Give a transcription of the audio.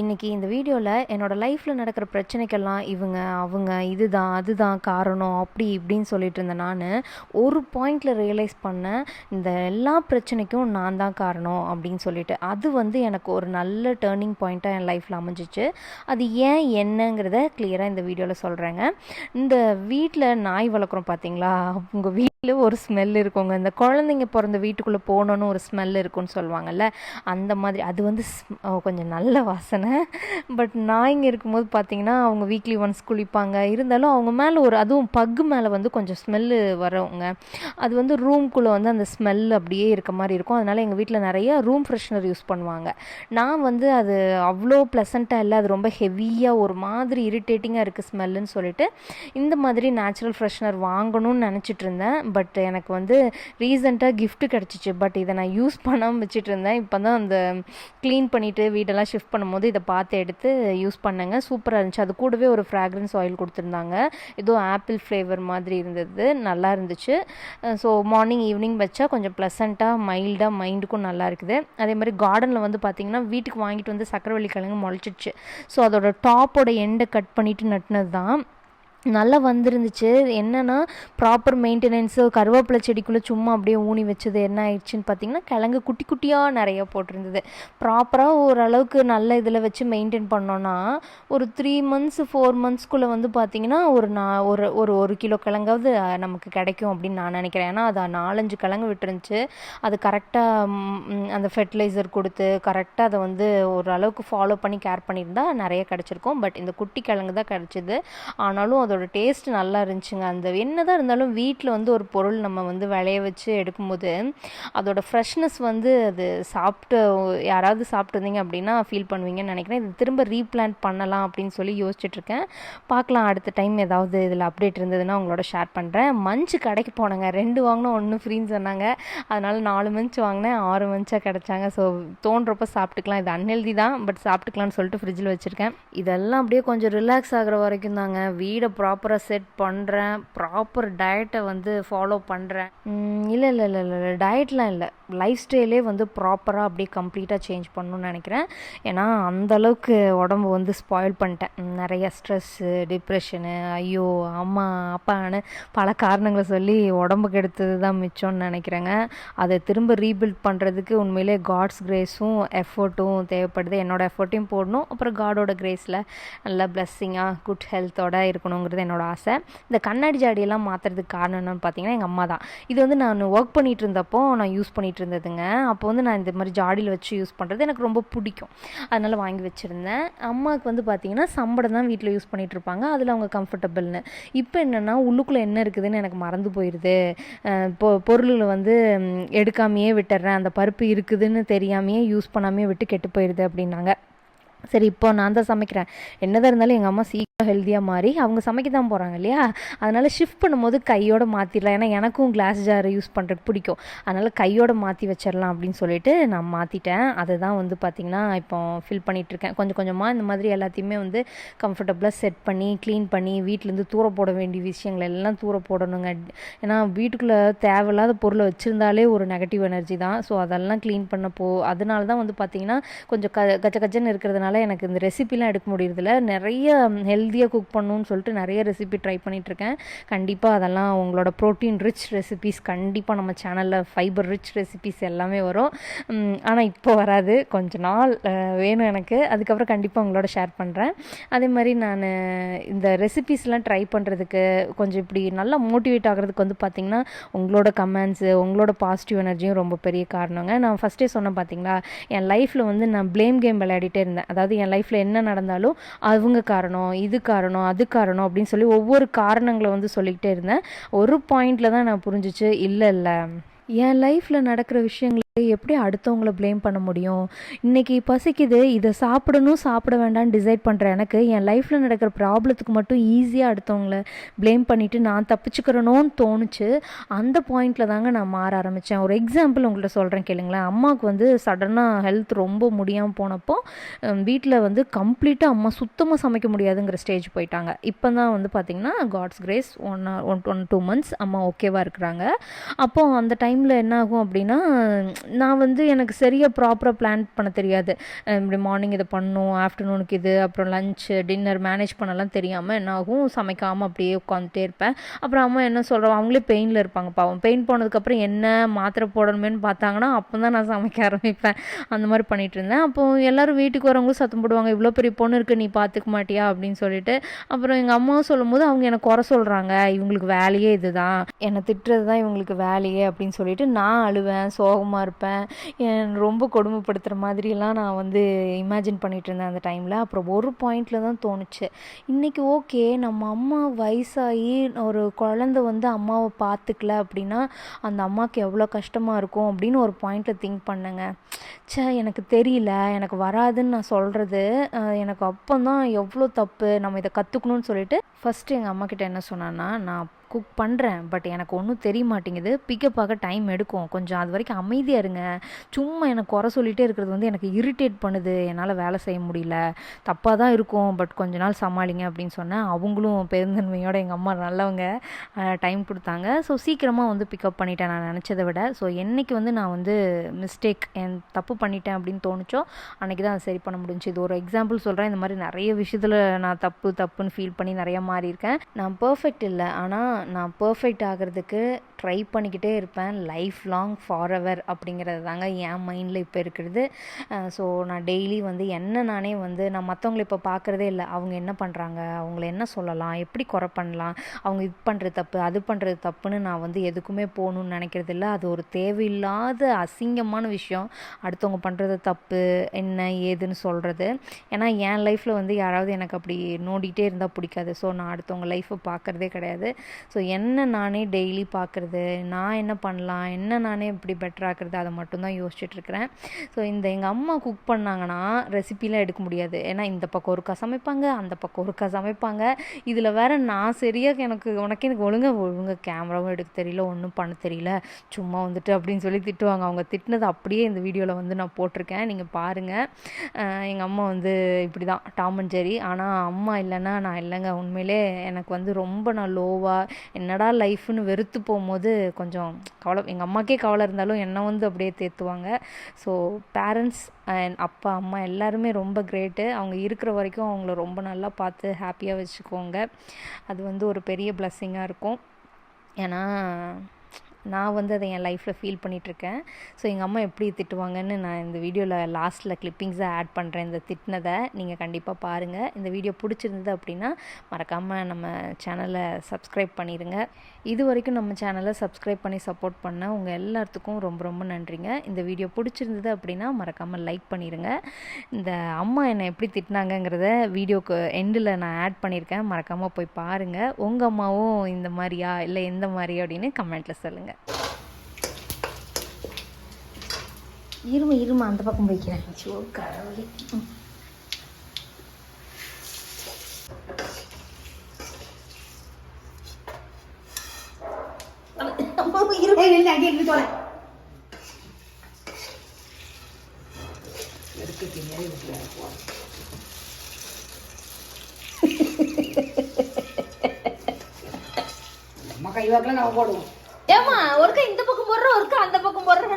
இன்றைக்கி இந்த வீடியோவில் என்னோடய லைஃப்பில் நடக்கிற பிரச்சனைக்கெல்லாம் இவங்க அவங்க இதுதான் அதுதான் காரணம் அப்படி இப்படின்னு சொல்லிட்டு இருந்தேன் நான். ஒரு பாயிண்டில் ரியலைஸ் பண்ணேன் இந்த எல்லா பிரச்சனைக்கும் நான் தான் காரணம் அப்படின்னு சொல்லிட்டு. அது வந்து எனக்கு ஒரு நல்ல டேர்னிங் பாயிண்ட்டாக என் லைஃப்பில் அமைஞ்சிச்சு. அது ஏன் என்னங்கிறத கிளியராக இந்த வீடியோவில் சொல்கிறேங்க இந்த வீட்டில் நாய் வளர்க்குறோம் பார்த்தீங்களா உங்கள் வீ ஒரு ஸ்மெல் இருக்குங்க. இந்த குழந்தைங்க பிறந்த வீட்டுக்குள்ளே போகணுன்னு ஒரு ஸ்மெல் இருக்கும்னு சொல்லுவாங்கல்ல அந்த மாதிரி. அது வந்து கொஞ்சம் நல்ல வாசனை. பட் நாய்ங்க இருக்கும்போது பார்த்தீங்கன்னா அவங்க வீக்லி ஒன்ஸ் குளிப்பாங்க. இருந்தாலும் அவங்க மேலே ஒரு அதுவும் பக்கு மேலே வந்து கொஞ்சம் ஸ்மெல்லு வரவங்க அது வந்து ரூம்குள்ளே வந்து அந்த ஸ்மெல் அப்படியே இருக்க மாதிரி இருக்கும். அதனால் எங்கள் வீட்டில் நிறைய ரூம் ஃப்ரெஷ்னர் யூஸ் பண்ணுவாங்க. நான் வந்து அது அவ்வளோ ப்ளசண்ட்டாக இல்லை. அது ரொம்ப ஹெவியாக ஒரு மாதிரி இரிட்டேட்டிங்காக இருக்குது ஸ்மெல்லுன்னு சொல்லிட்டு. இந்த மாதிரி நேச்சுரல் ஃப்ரெஷ்னர் வாங்கணும்னு நினச்சிட்டு இருந்தேன். பட் எனக்கு வந்து ரீசெண்டாக கிஃப்ட்டு கிடச்சிச்சு. பட் இதை நான் யூஸ் பண்ணாமல் வச்சுட்டு இருந்தேன். இப்போ தான் அந்த க்ளீன் பண்ணிவிட்டு வீடெல்லாம் ஷிஃப்ட் பண்ணும்போது இதை பார்த்து எடுத்து யூஸ் பண்ணேங்க. சூப்பராக இருந்துச்சு. அது கூடவே ஒரு ஃப்ராக்ரன்ஸ் ஆயில் கொடுத்துருந்தாங்க. ஏதோ ஆப்பிள் ஃப்ளேவர் மாதிரி இருந்தது. நல்லா இருந்துச்சு. ஸோ மார்னிங் ஈவினிங் வச்சா கொஞ்சம் ப்ளசண்ட்டாக மைல்டாக மைண்டுக்கும் நல்லா இருக்குது. அதே மாதிரி கார்டனில் வந்து பார்த்திங்கன்னா வீட்டுக்கு வாங்கிட்டு வந்து சக்கரவள்ளி கிழங்கு முளைச்சிடுச்சு. ஸோ அதோட டாப்போட எண்டை கட் பண்ணிவிட்டு நட்டினது தான் நல்லா வந்திருந்துச்சு. என்னென்னா ப்ராப்பர் மெயின்டெனன்ஸு கருவேப்பிலை செடிக்குள்ளே சும்மா அப்படியே ஊனி வச்சது என்ன ஆயிடுச்சுன்னு பார்த்தீங்கன்னா கிழங்கு குட்டி குட்டியாக நிறைய போட்டிருந்தது. ப்ராப்பராக ஓரளவுக்கு நல்ல இதில் வச்சு மெயின்டைன் பண்ணோன்னா ஒரு த்ரீ மந்த்ஸ் ஃபோர் மந்த்ஸ்க்குள்ளே வந்து பார்த்தீங்கன்னா ஒரு நான் ஒரு ஒரு ஒரு கிலோ கிழங்காவது நமக்கு கிடைக்கும் அப்படின்னு நான் நினைக்கிறேன். ஏன்னா அது நாலஞ்சு கிழங்கு விட்டுருந்துச்சு. அது கரெக்டாக அந்த ஃபெர்டிலைசர் கொடுத்து கரெக்டாக அதை வந்து ஓரளவுக்கு ஃபாலோ பண்ணி கேர் பண்ணியிருந்தால் நிறைய கிடச்சிருக்கும். பட் இந்த குட்டி கிழங்கு தான் கிடச்சிது. ஆனாலும் அதோட டேஸ்ட் நல்லா இருந்துச்சுங்க. அந்த என்னதான் இருந்தாலும் வீட்டில் வந்து ஒரு பொருள் நம்ம வந்து விளைய வச்சு எடுக்கும்போது அதோட ஃப்ரெஷ்னஸ் வந்து அது சாப்பிட்டு யாராவது சாப்பிட்டுருந்தீங்க அப்படின்னா ஃபீல் பண்ணுவீங்கன்னு நினைக்கிறேன். இது திரும்ப ரீப்ளான்ட் பண்ணலாம் அப்படின்னு சொல்லி யோசிச்சுட்ருக்கேன். பார்க்கலாம் அடுத்த டைம் ஏதாவது இதில் அப்டேட் இருந்ததுன்னா உங்களோட ஷேர் பண்ணுறேன் மஞ்சு கடைக்கு போனேங்க. ரெண்டு வாங்கினோம் ஒன்று ஃப்ரீன்னு சொன்னாங்க. அதனால் நாலு மஞ்ச் வாங்கினேன் ஆறு மஞ்சாக கிடைச்சாங்க. ஸோ தோன்றப்ப சாப்பிட்டுக்கலாம். இது அன்ஹெல்தி தான் பட் சாப்பிட்டுக்கலாம்னு சொல்லிட்டு ஃப்ரிட்ஜில் வச்சுருக்கேன். இதெல்லாம் அப்படியே கொஞ்சம் ரிலாக்ஸ் ஆகிற வரைக்கும் தாங்க வீடை ப்ராப்பராக செட் பண்ணுறேன் ப்ராப்பர் டயட்டை வந்து ஃபாலோ பண்ணுறேன் இல்லை இல்லை இல்லை இல்லை டயட்லாம் இல்லை. லைஃப் ஸ்டைலே வந்து ப்ராப்பராக அப்படியே கம்ப்ளீட்டாக சேஞ்ச் பண்ணணும்னு நினைக்கிறேன். ஏன்னா அந்த அளவுக்கு உடம்பு வந்து ஸ்பாயில் பண்ணிட்டேன். நிறைய ஸ்ட்ரெஸ்ஸு டிப்ரெஷனு ஐயோ அம்மா அப்பான்னு பல காரணங்களை சொல்லி உடம்புக்கு எடுத்தது தான் மிச்சம்னு நினைக்கிறேங்க. அதை திரும்ப ரீபில்ட் பண்ணுறதுக்கு உண்மையிலே காட்ஸ் கிரேஸும் எஃபர்ட்டும் தேவைப்படுது. என்னோடய எஃபர்ட்டையும் போடணும். அப்புறம் காடோட கிரேஸில் நல்ல பிளஸ்ஸிங்காக குட் ஹெல்த்தோட இருக்கணுங்கிறது என்னோட ஆசை. இந்த கண்ணாடி ஜாடியெல்லாம் மாற்றுறதுக்கு காரணம் என்னன்னு பார்த்தீங்கன்னா எங்கள் அம்மா தான். இது வந்து நான் ஒர்க் பண்ணிகிட்டு இருந்தப்போ நான் யூஸ் பண்ணிகிட்டு இருந்ததுங்க. அப்போ வந்து நான் இந்த மாதிரி ஜாடியில் வச்சு யூஸ் பண்ணுறது எனக்கு ரொம்ப பிடிக்கும். அதனால் வாங்கி வச்சுருந்தேன். அம்மாவுக்கு வந்து பார்த்தீங்கன்னா சம்படம் தான் வீட்டில் யூஸ் பண்ணிகிட்டு இருப்பாங்க. அதில் அவங்க கம்ஃபர்டபுள்னு இப்போ என்னென்னா உள்ளுக்குள்ளே என்ன இருக்குதுன்னு எனக்கு மறந்து போயிடுது பொ பொருள்களை வந்து எடுக்காமையே விட்டுறேன். அந்த பருப்பு இருக்குதுன்னு தெரியாமையே யூஸ் பண்ணாமையே விட்டு கெட்டு போயிடுது அப்படின்னாங்க. சரி இப்போ நான் தான் சமைக்கிறேன். என்னதான் இருந்தாலும் எங்கள் அம்மா சீக்கிரம் ஹெல்த்தியாக மாறி அவங்க சமைக்க தான் போகிறாங்க இல்லையா? அதனால் ஷிஃப்ட் பண்ணும்போது கையோட மாற்றிடலாம் ஏன்னா எனக்கும் கிளாஸ் ஜார் யூஸ் பண்ணுறது பிடிக்கும். அதனால் கையோட மாற்றி வச்சிடலாம் அப்படின்னு சொல்லிட்டு நான் மாற்றிட்டேன் அதை தான் வந்து பார்த்திங்கன்னா இப்போ ஃபில் பண்ணிகிட்ருக்கேன் கொஞ்சம் கொஞ்சமாக இந்த மாதிரி எல்லாத்தையுமே வந்து கம்ஃபர்டபுளாக செட் பண்ணி க்ளீன் பண்ணி வீட்டிலேருந்து தூர போட வேண்டிய விஷயங்கள் எல்லாம் தூர போடணுங்க. ஏன்னா வீட்டுக்குள்ளே தேவையில்லாத பொருளை வச்சுருந்தாலே ஒரு நெகட்டிவ் எனர்ஜி தான். ஸோ அதெல்லாம் க்ளீன் பண்ணப்போ அதனால தான் வந்து பார்த்திங்கன்னா கொஞ்சம் க கச்ச கச்சன்னு இருக்கிறதுனால எனக்கு இந்த ரெசிபிலாம் எடுக்க முடியறதில்ல. நிறைய ஹெல்த் ஹெல்த்தியாக குக் பண்ணணும்னு சொல்லிட்டு நிறைய ரெசிபி ட்ரை பண்ணிகிட்ருக்கேன் கண்டிப்பாக அதெல்லாம் உங்களோட ப்ரோட்டீன் ரிச் ரெசிபிஸ் கண்டிப்பாக நம்ம சேனலில் ஃபைபர் ரிச் ரெசிபிஸ் எல்லாமே வரும். ஆனால் இப்போ வராது. கொஞ்ச நாள் வேணும் எனக்கு. அதுக்கப்புறம் கண்டிப்பாக உங்களோட ஷேர் பண்ணுறேன் அதே மாதிரி நான் இந்த ரெசிபிஸ்லாம் ட்ரை பண்ணுறதுக்கு கொஞ்சம் இப்படி நல்லா மோட்டிவேட் ஆகிறதுக்கு வந்து பார்த்திங்கன்னா உங்களோட கமெண்ட்ஸு உங்களோட பாசிட்டிவ் எனர்ஜியும் ரொம்ப பெரிய காரணங்க. நான் ஃபஸ்ட்டே சொன்னேன் பார்த்தீங்களா என் லைஃப்பில் வந்து நான் ப்ளேம் கேம் விளையாடிட்டே இருந்தேன். அதாவது என் லைஃப்பில் என்ன நடந்தாலும் அவங்க காரணம் இது காரணம் அது காரணம் அப்படின்னு சொல்லி ஒவ்வொரு காரணங்களை வந்து சொல்லிக்கிட்டே இருந்தேன். ஒரு பாயிண்டில் தான் நான் புரிஞ்சிச்சு இல்லை இல்லை. என் லைஃப்பில் நடக்கிற விஷயங்களை எப்படி அடுத்தவங்கள ப்ளேம் பண்ண முடியும்? இன்றைக்கி பசிக்குது இதை சாப்பிடணும் சாப்பிட வேண்டாம்னு டிசைட் பண்ணுற எனக்கு என் லைஃப்பில் நடக்கிற ப்ராப்ளத்துக்கு மட்டும் ஈஸியாக அடுத்தவங்கள ப்ளேம் பண்ணிவிட்டு நான் தப்பிச்சுக்கிறனோன்னு தோணுச்சு. அந்த பாயிண்டில் தாங்க நான் மாற ஆரம்பித்தேன் ஒரு எக்ஸாம்பிள் உங்கள்கிட்ட சொல்கிறேன் கேளுங்களேன். அம்மாவுக்கு வந்து சடனாக ஹெல்த் ரொம்ப முடியாமல் போனப்போ வீட்டில் வந்து கம்ப்ளீட்டாக அம்மா சுத்தமாக சமைக்க முடியாதுங்கிற ஸ்டேஜ் போயிட்டாங்க. இப்போ தான் வந்து பார்த்திங்கன்னா God's grace one one one two months அம்மா ஓகேவாக இருக்கிறாங்க. அப்போது அந்த டைம் டைமில் என்ன ஆகும் அப்படின்னா நான் வந்து எனக்கு சரியாக ப்ராப்பராக பிளான் பண்ண தெரியாது. இப்படி மார்னிங் இதை பண்ணும் ஆஃப்டர்நூனுக்கு இது அப்புறம் லஞ்சு டின்னர் மேனேஜ் பண்ணலாம் தெரியாமல் என்ன ஆகும் சமைக்காமல் அப்படியே உட்காந்துட்டே இருப்பேன். அப்புறம் அம்மா என்ன சொல்கிறோம் அவங்களே பெயினில் இருப்பாங்க பாவம். பெயின் போனதுக்கப்புறம் என்ன மாத்திரை போடணுமேனு பார்த்தாங்கன்னா அப்போ தான் நான் சமைக்க ஆரம்பிப்பேன். அந்த மாதிரி பண்ணிட்டு இருந்தேன். அப்போ எல்லாரும் வீட்டுக்கு வரவங்களும் சத்தம் போடுவாங்க இவ்வளோ பெரிய பொண்ணு இருக்குது நீ பார்த்துக்க மாட்டியா? அப்படின்னு சொல்லிட்டு. அப்புறம் எங்கள் அம்மாவும் சொல்லும்போது அவங்க எனக்கு குறை சொல்கிறாங்க இவங்களுக்கு வேலையே இதுதான். என்னை திட்டுறது தான் இவங்களுக்கு வேலையே அப்படின்னு சொல்லிட்டு நான் அழுவேன் சோகமாக இருப்பேன் ரொம்ப கொடுமைப்படுத்துகிற மாதிரிலாம் நான் வந்து இமேஜின் பண்ணிட்டு இருந்தேன் அந்த டைமில் அப்புறம் ஒரு பாயிண்டில் தான் தோணுச்சு. இன்றைக்கி ஓகே நம்ம அம்மா வயசாகி ஒரு குழந்தை வந்து அம்மாவை பார்த்துக்கல அப்படின்னா அந்த அம்மாவுக்கு எவ்வளோ கஷ்டமாக இருக்கும் அப்படின்னு ஒரு பாயிண்டில் திங்க் பண்ணேங்க. ச்சே எனக்கு தெரியல எனக்கு வராதுன்னு நான் சொல்கிறது எனக்கு அப்போ தான் எவ்வளோ தப்பு நம்ம இதை கற்றுக்கணும்னு சொல்லிட்டு ஃபஸ்ட்டு எங்கள் அம்மாக்கிட்ட என்ன சொன்னான்னா நான் குக் பண்ணுறேன் பட் எனக்கு ஒன்றும் தெரிய மாட்டேங்குது. பிக்கப் ஆக டைம் எடுக்கும். கொஞ்சம் அது வரைக்கும் அமைதியாக இருங்க. சும்மா எனக்கு குறை சொல்லிகிட்டே இருக்கிறது வந்து எனக்கு இரிட்டேட் பண்ணுது. என்னால் வேலை செய்ய முடியல. தப்பாக தான் இருக்கும் பட் கொஞ்ச நாள் சமாளிங்க அப்படின்னு சொன்னேன். அவங்களும் பெருந்தன்மையோட எங்கள் அம்மா நல்லவங்க. டைம் கொடுத்தாங்க. ஸோ சீக்கிரமாக வந்து பிக்கப் பண்ணிட்டேன் நான் நினச்சதை விட. ஸோ என்னைக்கு வந்து நான் வந்து மிஸ்டேக் என் தப்பு பண்ணிட்டேன் அப்படின்னு தோணுச்சோ அன்றைக்கி தான் சரி பண்ண முடிஞ்சுச்சு. இது ஒரு எக்ஸாம்பிள் சொல்கிறேன் இந்த மாதிரி நிறைய விஷயத்தில் நான் தப்பு தப்புன்னு ஃபீல் பண்ணி நிறைய மாறி இருக்கேன் நான் பர்ஃபெக்ட் இல்லை. ஆனால் நான் பர்ஃபெக்ட் ஆகிறதுக்கு ட்ரை பண்ணிக்கிட்டே இருப்பேன். லைஃப் லாங் ஃபார் எவர் அப்படிங்கிறது தாங்க என் மைண்டில் இப்போ இருக்கிறது. ஸோ நான் டெய்லி வந்து என்ன நானே வந்து நான் மற்றவங்கள இப்போ பார்க்குறதே இல்லை. அவங்க என்ன பண்ணுறாங்க அவங்கள என்ன சொல்லலாம்? எப்படி குறை பண்ணலாம்? அவங்க இது பண்ணுறது தப்பு அது பண்ணுறது தப்புன்னு நான் வந்து எதுக்குமே போகணுன்னு நினைக்கிறது இல்லை. அது ஒரு தேவையில்லாத அசிங்கமான விஷயம். அடுத்தவங்க பண்ணுறது தப்பு என்ன ஏதுன்னு சொல்கிறது ஏன்னா என் லைஃப்பில் வந்து யாராவது எனக்கு அப்படி நோண்டிகிட்டே இருந்தால் பிடிக்காது. ஸோ நான் அடுத்தவங்க லைஃப்பை பார்க்குறதே கிடையாது. ஸோ என்ன நானே டெய்லி பார்க்குறது நான் என்ன பண்ணலாம் என்ன நானே இப்படி பெட்டராக்குறது அதை மட்டும்தான் யோசிச்சுட்ருக்கிறேன் ஸோ இந்த எங்கள் அம்மா குக் பண்ணாங்கன்னா ரெசிபிலாம் எடுக்க முடியாது. ஏன்னா இந்த பக்கம் ஒருக்கா சமைப்பாங்க அந்த பக்கம் ஒருக்கா சமைப்பாங்க. இதில் வேற நான் சரியாக எனக்கு உனக்கு எனக்கு ஒழுங்காக ஒழுங்காக கேமராவும் எடுக்க தெரியல ஒன்றும் பண்ண தெரியல. சும்மா வந்துட்டு அப்படின்னு சொல்லி திட்டுவாங்க. அவங்க திட்டினது அப்படியே இந்த வீடியோவில் வந்து நான் போட்டிருக்கேன். நீங்கள் பாருங்கள் எங்கள் அம்மா வந்து இப்படி தான் டாம் அண்ட் ஜெரி ஆனால் அம்மா இல்லைன்னா நான் இல்லைங்க. உண்மையிலே எனக்கு வந்து ரொம்ப நான் லோவாக என்னடா லைஃப்னு வெறுத்து போகும்போது கொஞ்சம் கவலை எங்கள் அம்மாக்கே கவலை இருந்தாலும் என்னை வந்து அப்படியே தேத்துவாங்க. ஸோ பேரண்ட்ஸ் அண்ட் அப்பா அம்மா எல்லாருமே ரொம்ப கிரேட்டு அவங்க இருக்கிற வரைக்கும் அவங்கள ரொம்ப நல்லா பார்த்து ஹாப்பியாக வச்சுக்கோங்க. அது வந்து ஒரு பெரிய பிளஸ்ஸிங்காக இருக்கும். ஏன்னா நான் வந்து அதை என் லைஃப்பில் ஃபீல் பண்ணிகிட்ருக்கேன் ஸோ எங்கள் அம்மா எப்படி திட்டுவாங்கன்னு நான் இந்த வீடியோவில் லாஸ்ட்டில் கிளிப்பிங்ஸாக ஆட் பண்ணுறேன் இந்த திட்டினதை நீங்கள் கண்டிப்பாக பாருங்கள் இந்த வீடியோ பிடிச்சிருந்தது அப்படின்னா மறக்காமல் நம்ம சேனலை சப்ஸ்கிரைப் பண்ணிடுங்க இது வரைக்கும் நம்ம சேனலை சப்ஸ்கிரைப் பண்ணி சப்போர்ட் பண்ண உங்கள் எல்லாத்துக்கும் ரொம்ப ரொம்ப நன்றிங்க. இந்த வீடியோ பிடிச்சிருந்தது அப்படின்னா மறக்காமல் லைக் பண்ணிடுங்க இந்த அம்மா என்னை எப்படி திட்டினாங்கங்கிறத வீடியோக்கு எண்டில் நான் ஆட் பண்ணியிருக்கேன் மறக்காமல் போய் பாருங்கள் உங்கள் அம்மாவும் இந்த மாதிரியா? இல்லை எந்த மாதிரி? அப்படின்னு கமெண்ட்டில் சொல்லுங்கள் இருமா இருமா அந்த பக்கம் வைக்கிறேன் ஐயோ கடவுளே. நம்ம போடுவோம். ஏம்மா ஒருக்கா இந்த பக்கம் போடுற ஒருக்கா அந்த பக்கம் போடுற?